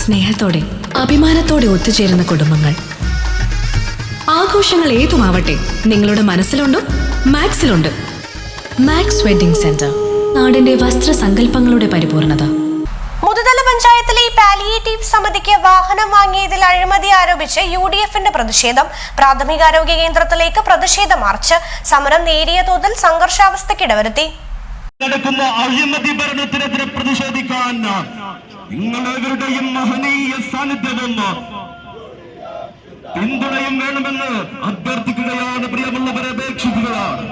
സ്നേഹത്തോടെ അഭിമാനത്തോടെ ഒത്തുചേരുന്ന കുടുംബങ്ങൾ. ആഘോഷങ്ങൾ ഏതുമാവട്ടെ നിങ്ങളുടെ മനസ്സിലുണ്ടോ മാക്സിലുണ്ട്. മാക്സ് വെഡിംഗ് സെന്റർ നാടിന്റെ വസ്ത്ര വസ്ത്രസങ്കല്പങ്ങളുടെ പരിപൂർണത. മുതുതല പഞ്ചായത്തിലെ പാലിയേറ്റീവ് സമിതിക്ക് വാഹനം വാങ്ങിയതിൽ അഴിമതി ആരോപിച്ച് യു ഡി എഫിന്റെ പ്രതിഷേധം പ്രാഥമികാരോഗ്യ കേന്ദ്രത്തിലേക്ക് പ്രതിഷേധ മാർച്ച് സമരം നേരിയ തോതിൽ സംഘർഷാവസ്ഥയ്ക്കിടവരുത്തി നടക്കുന്ന അഴിമതി ഭരണത്തിനെതിരെ പ്രതിഷേധിക്കാൻ നിങ്ങളെവരുടെയും മഹനീയ സാന്നിധ്യവും പിന്തുണയും വേണമെന്ന് അഭ്യർത്ഥിക്കുകയാണ് പ്രിയമുള്ളവരെ അപേക്ഷിക്കുകയാണ്.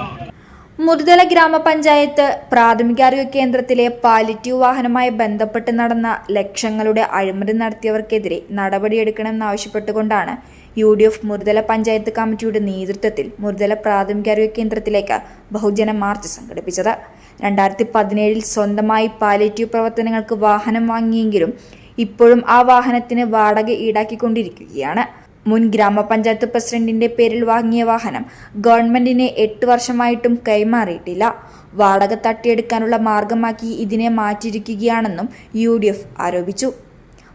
മുതുതല ഗ്രാമപഞ്ചായത്ത് പ്രാഥമികാരോഗ്യ കേന്ദ്രത്തിലെ പാലിറ്റീവ് വാഹനവുമായി ബന്ധപ്പെട്ട് നടന്ന ലക്ഷങ്ങളുടെ അഴിമതി നടത്തിയവർക്കെതിരെ നടപടിയെടുക്കണമെന്നാവശ്യപ്പെട്ടുകൊണ്ടാണ് U D F Muruthala panchayat കമ്മിറ്റിയുടെ നേതൃത്വത്തിൽ മുരുതല പ്രാഥമികാരോഗ്യ കേന്ദ്രത്തിലേക്ക് ബഹുജന മാർച്ച് സംഘടിപ്പിച്ചത്. രണ്ടായിരത്തി പതിനേഴിൽ സ്വന്തമായി പാലിറ്റീവ് പ്രവർത്തനങ്ങൾക്ക് വാഹനം വാങ്ങിയെങ്കിലും ഇപ്പോഴും ആ വാഹനത്തിന് വാടക ഈടാക്കിക്കൊണ്ടിരിക്കുകയാണ്. മുൻ ഗ്രാമപഞ്ചായത്ത് പ്രസിഡന്റിന്റെ പേരിൽ വാങ്ങിയ വാഹനം ഗവൺമെന്റിന് എട്ട് വർഷമായിട്ടും കൈമാറിയിട്ടില്ല. വാടക തട്ടിയെടുക്കാനുള്ള മാർഗമാക്കി ഇതിനെ മാറ്റിയിരിക്കുകയാണെന്നും യു ആരോപിച്ചു.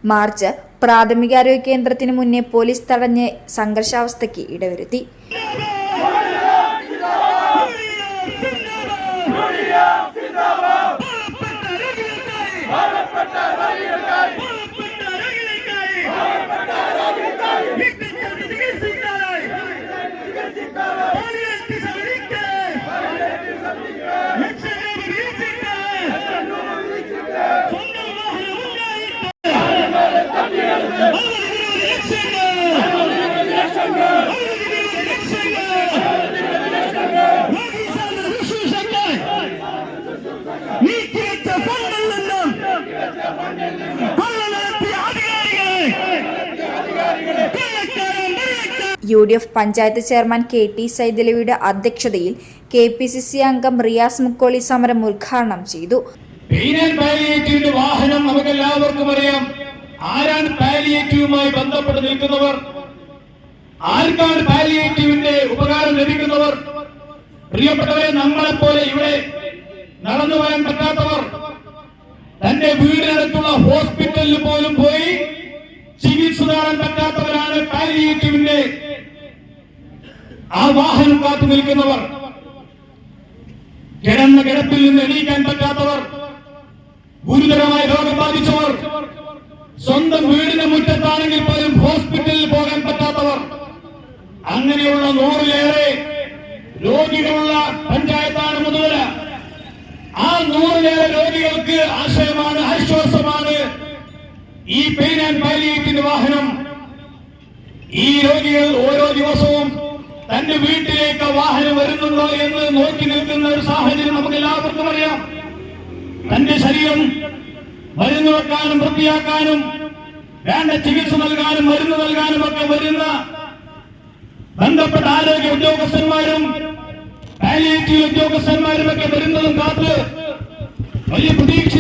മാർച്ച് പ്രാഥമികാരോഗ്യ കേന്ദ്രത്തിന് മുന്നേ പോലീസ് തടഞ്ഞ് സംഘർഷാവസ്ഥയ്ക്ക് ഇടവരുത്തി. U D F panchayat chairman K T സൈദലവിയുടെ അധ്യക്ഷതയിൽ കെ പി സി സി അംഗം റിയാസ് മുക്കോളി സമരം ഉദ്ഘാടനം ചെയ്തു. വാഹനം നമുക്ക് എല്ലാവർക്കും അറിയാം. ആരാണ് പാലിയേറ്റീവുമായി ബന്ധപ്പെട്ട് നിൽക്കുന്നവർ? ആർക്കാണ് പാലിയേറ്റീവിന്റെ ഉപകാരം ലഭിക്കുന്നവർ? പ്രിയപ്പെട്ടവരെ നമ്മളെപ്പോലെ ഇവിടെ നടന്നു വരാൻ പറ്റാത്തവർ തന്റെ വീടിനടുത്തുള്ള ഹോസ്പിറ്റലിൽ പോലും പോയി ചികിത്സ നേടാൻ പറ്റാത്തവരാണ് പാലിയേറ്റീവിന്റെ ആ വാഹനം കാത്തു നിൽക്കുന്നവർ കിടന്ന കിടപ്പിൽ നിന്ന് എണീക്കാൻ പറ്റാത്തവർ ഗുരുതരമായ രോഗം ബാധിച്ചവർ സ്വന്തം വീടിന്റെ മുറ്റത്താണെങ്കിൽ പോലും ഹോസ്പിറ്റലിൽ പോകാൻ പറ്റാത്തവർ അങ്ങനെയുള്ള നൂറിലേറെ രോഗികളുള്ള പഞ്ചായത്താണ് മുതല ആ നൂറിലേറെ രോഗികൾക്ക് ആശയമാണ് ആശ്വാസമാണ് ഈ പെയിൻ ആൻഡ് വാഹനം. ഈ രോഗികൾ ഓരോ തന്റെ വീട്ടിലേക്ക് വാഹനം വരുന്നുണ്ടോ എന്ന് നോക്കി നിൽക്കുന്ന ഒരു സാഹചര്യം നമുക്ക് എല്ലാവർക്കും അറിയാം. തന്റെ ശരീരം മരുന്ന് വെക്കാനും വൃത്തിയാക്കാനും വേണ്ട ചികിത്സ നൽകാനും മരുന്ന് നൽകാനും ഒക്കെ വരുന്ന ബന്ധപ്പെട്ട ആരോഗ്യ ഉദ്യോഗസ്ഥന്മാരും പാലിയേറ്റീവ് ഉദ്യോഗസ്ഥന്മാരും ഒക്കെ വരുന്നതും കാത്ത് വലിയ രോഗികൾ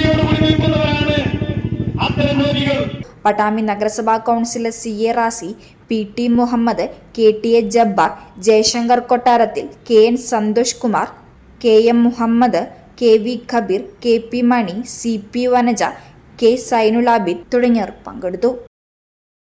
പട്ടാമ്പി നഗരസഭാ councillor C A Razi P T Muhammad K T A Jabbar Jayashankar കൊട്ടാരത്തിൽ K N Santhosh Kumar K M Muhammad K V Khabeer K P Mani C P Vanaja K Sainulabid തുടങ്ങിയവർ പങ്കെടുത്തു.